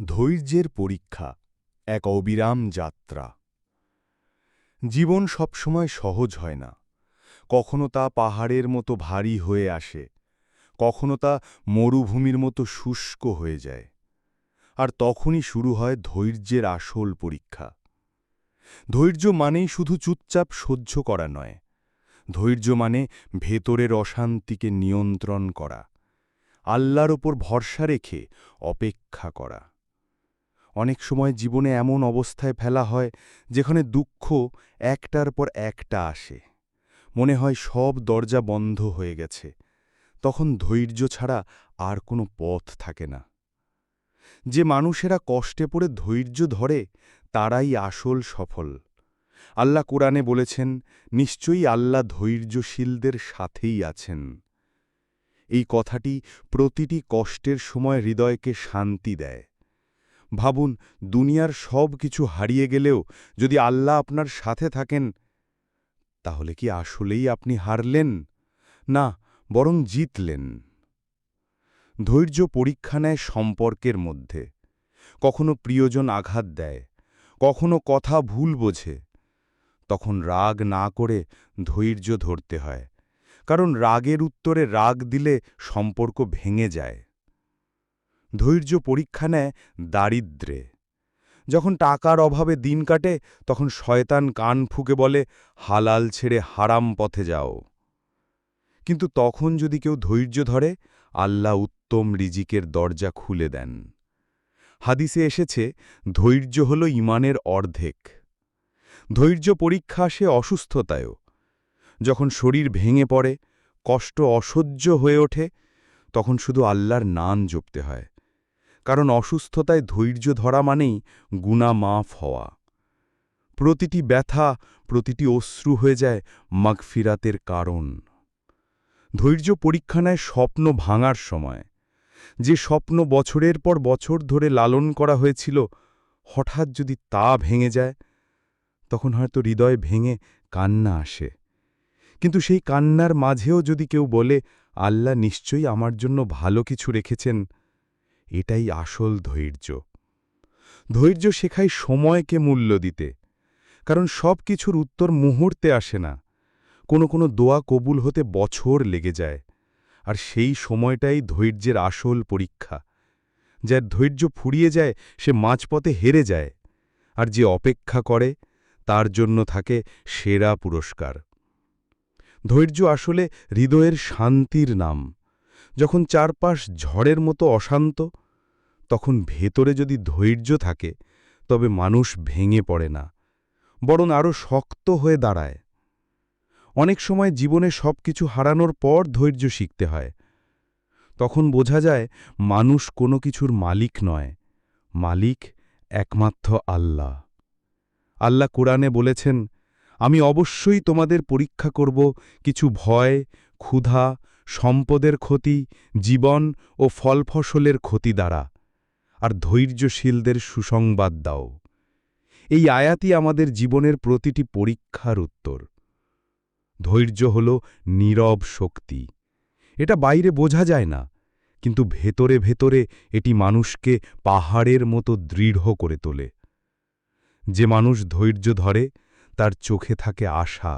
ধৈর্যের পরীক্ষা, এক অবিরাম যাত্রা। জীবন সবসময় সহজ হয় না। কখনো তা পাহাড়ের মতো ভারী হয়ে আসে, কখনো তা মরুভূমির মতো শুষ্ক হয়ে যায়, আর তখনই শুরু হয় ধৈর্যের আসল পরীক্ষা। ধৈর্য মানেই শুধু চুপচাপ সহ্য করা নয়, ধৈর্য মানে ভেতরের অশান্তিকে নিয়ন্ত্রণ করা আল্লাহর ওপর ভরসা রেখে অপেক্ষা করা। অনেক সময় জীবনে এমন অবস্থায় ফেলা হয়, যেখানে দুঃখ একটার পর একটা আসে। মনে হয় সব দরজা বন্ধ হয়ে গেছে। তখন ধৈর্য ছাড়া আর কোনো পথ থাকে না। যে মানুষেরা কষ্টে পড়ে ধৈর্য ধরে, তারাই আসল সফল। আল্লাহ কোরআনে বলেছেন, নিশ্চয়ই আল্লাহ ধৈর্যশীলদের সাথেই আছেন। এই কথাটি প্রতিটি কষ্টের সময় হৃদয়কে শান্তি দেয়। ভাবুন, দুনিয়ার সব কিছু হারিয়ে গেলেও যদি আল্লাহ আপনার সাথে থাকেন, তাহলে কি আসলেই আপনি হারলেন? না, বরং জিতলেন। ধৈর্য পরীক্ষা নেয় সম্পর্কের মধ্যে। কখনো প্রিয়জন আঘাত দেয়, কখনো কথা ভুল বোঝে। তখন রাগ না করে ধৈর্য ধরতে হয়, কারণ রাগের উত্তরে রাগ দিলে সম্পর্ক ভেঙে যায়। ধৈর্য পরীক্ষা নেয় দারিদ্রে। যখন টাকার অভাবে দিন কাটে, তখন শয়তান কান ফুকে বলে, হালাল ছেড়ে হারাম পথে যাও। কিন্তু তখন যদি কেউ ধৈর্য ধরে, আল্লাহ উত্তম রিজিকের দরজা খুলে দেন। হাদিসে এসেছে, ধৈর্য হল ইমানের অর্ধেক। ধৈর্য পরীক্ষা আসে অসুস্থতায়ও। যখন শরীর ভেঙে পড়ে, কষ্ট অসহ্য হয়ে ওঠে, তখন শুধু আল্লাহর নান জপতে হয়। কারণ অসুস্থতায় ধৈর্য ধরা মানেই গুণা মাফ হওয়া। প্রতিটি ব্যথা, প্রতিটি অশ্রু হয়ে যায় মাগফিরাতের কারণ। ধৈর্য পরীক্ষা নেয় স্বপ্ন ভাঙার সময়। যে স্বপ্ন বছরের পর বছর ধরে লালন করা হয়েছিল, হঠাৎ যদি তা ভেঙে যায়, তখন হয়তো হৃদয় ভেঙে কান্না আসে। কিন্তু সেই কান্নার মাঝেও যদি কেউ বলে, আল্লাহ নিশ্চয়ই আমার জন্য ভালো কিছু রেখেছেন এটাই আসল ধৈর্য। ধৈর্য শেখায় সময়কে মূল্য দিতে। কারণ সব কিছুর উত্তর মুহূর্তে আসে না। কোনো কোনো দোয়া কবুল হতে বছর লেগে যায়। আর সেই সময়টাই ধৈর্যের আসল পরীক্ষা। যার ধৈর্য ফুরিয়ে যায়, সে মাঝপথে হেরে যায়। আর যে অপেক্ষা করে, তার জন্য থাকে সেরা পুরস্কার। ধৈর্য আসলে হৃদয়ের শান্তির নাম। যখন চারপাশ ঝড়ের মতো অশান্ত, তখন ভেতরে যদি ধৈর্য থাকে, তবে মানুষ ভেঙে পড়ে না, বরং আরও শক্ত হয়ে দাঁড়ায়। অনেক সময় জীবনে সব কিছু হারানোর পর ধৈর্য শিখতে হয়। তখন বোঝা যায়, মানুষ কোনো কিছুর মালিক নয়, মালিক একমাত্র আল্লাহ। আল্লাহ কোরআনে বলেছেন, আমি অবশ্যই তোমাদের পরীক্ষা করব কিছু ভয়, ক্ষুধা সম্পদের ক্ষতি, জীবন ও ফলফসলের ক্ষতি দ্বারা, আর ধৈর্যশীলদের সুসংবাদ দাও। এই আয়াতই আমাদের জীবনের প্রতিটি পরীক্ষার উত্তর। ধৈর্য হল নীরব শক্তি। এটা বাইরে বোঝা যায় না, কিন্তু ভেতরে ভেতরে এটি মানুষকে পাহাড়ের মতো দৃঢ় করে তোলে। যে মানুষ ধৈর্য ধরে, তার চোখে থাকে আশা,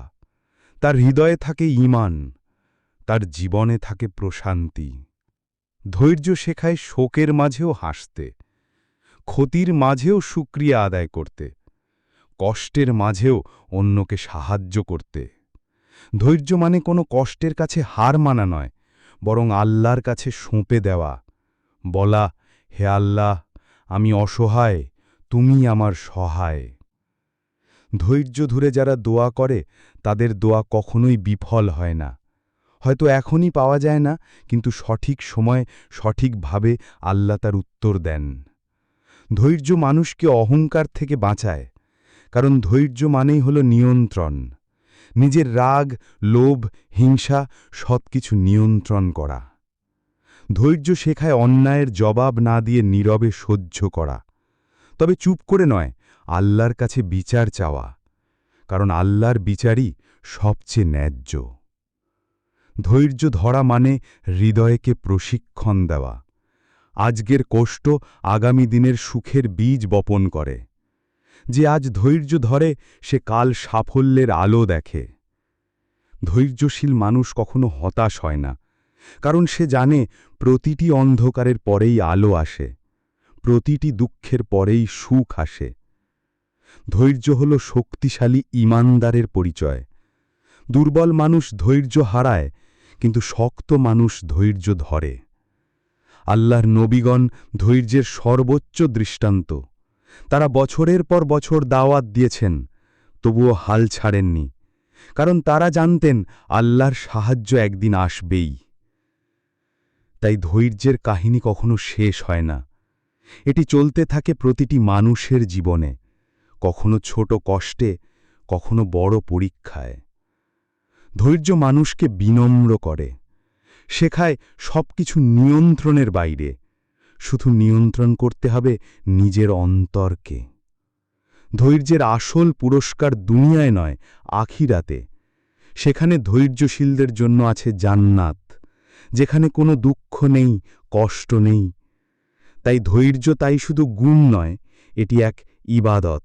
তার হৃদয়ে থাকে ইমান। তার জীবনে থাকে প্রশান্তি। ধৈর্য শেখায় শোকের মাঝেও হাসতে, ক্ষতির মাঝেও সুক্রিয়া আদায় করতে, কষ্টের মাঝেও অন্যকে সাহায্য করতে। ধৈর্য মানে কোনো কষ্টের কাছে হার মানা নয়, বরং আল্লাহর কাছে সঁপে দেওয়া। বলা, হে আল্লাহ, আমি অসহায়, তুমি আমার সহায়। ধৈর্য ধরে যারা দোয়া করে, তাদের দোয়া কখনোই বিফল হয় না। হয়তো এখনই পাওয়া যায় না, কিন্তু সঠিক সময় সঠিকভাবে আল্লাহ তার উত্তর দেন। ধৈর্য মানুষকে অহংকার থেকে বাঁচায়, কারণ ধৈর্য মানেই হল নিয়ন্ত্রণ। নিজের রাগ, লোভ, হিংসা সব কিছু নিয়ন্ত্রণ করা। ধৈর্য শেখায় অন্যায়ের জবাব না দিয়ে নীরবে সহ্য করা। তবে চুপ করে নয়, আল্লাহর কাছে বিচার চাওয়া, কারণ আল্লাহর বিচারই সবচেয়ে ন্যায্য। ধৈর্য ধরা মানে হৃদয়কে প্রশিক্ষণ দেওয়া। আজকের কষ্ট আগামী দিনের সুখের বীজ বপন করে। যে আজ ধৈর্য ধরে, সে কাল সাফল্যের আলো দেখে। ধৈর্যশীল মানুষ কখনো হতাশ হয় না, কারণ সে জানে প্রতিটি অন্ধকারের পরেই আলো আসে, প্রতিটি দুঃখের পরেই সুখ আসে। ধৈর্য হল শক্তিশালী ইমানদারের পরিচয়। দুর্বল মানুষ ধৈর্য হারায় কিন্তু শক্ত মানুষ ধৈর্য ধরে। আল্লাহর নবীগণ ধৈর্যের সর্বোচ্চ দৃষ্টান্ত। তারা বছরের পর বছর দাওয়াত দিয়েছেন, তবুও হাল ছাড়েননি, কারণ তারা জানতেন আল্লাহর সাহায্য একদিন আসবেই। তাই ধৈর্যের কাহিনী কখনো শেষ হয় না। এটি চলতে থাকে প্রতিটি মানুষের জীবনে, কখনো ছোট কষ্টে, কখনো বড় পরীক্ষায়। ধৈর্য মানুষকে বিনম্র করে, শেখায় সবকিছু নিয়ন্ত্রণের বাইরে। শুধু নিয়ন্ত্রণ করতে হবে নিজের অন্তরকে। ধৈর্যের আসল পুরস্কার দুনিয়ায় নয়, আখিরাতে। সেখানে ধৈর্যশীলদের জন্য আছে জান্নাত, যেখানে কোনো দুঃখ নেই, কষ্ট নেই। তাই ধৈর্য তাই শুধু গুণ নয়, এটি এক ইবাদত।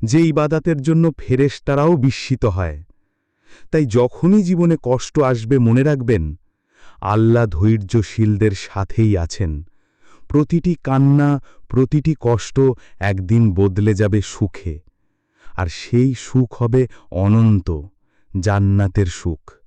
যে ইবাদাতের জন্য ফেরেশতারাও বিস্মিত হয়। তাই যখনই জীবনে কষ্ট আসবে মনে রাখবেন, আল্লাহ ধৈর্যশীলদের সাথেই আছেন। প্রতিটি কান্না, প্রতিটি কষ্ট একদিন বদলে যাবে সুখে। আর সেই সুখ হবে অনন্ত, জান্নাতের সুখ।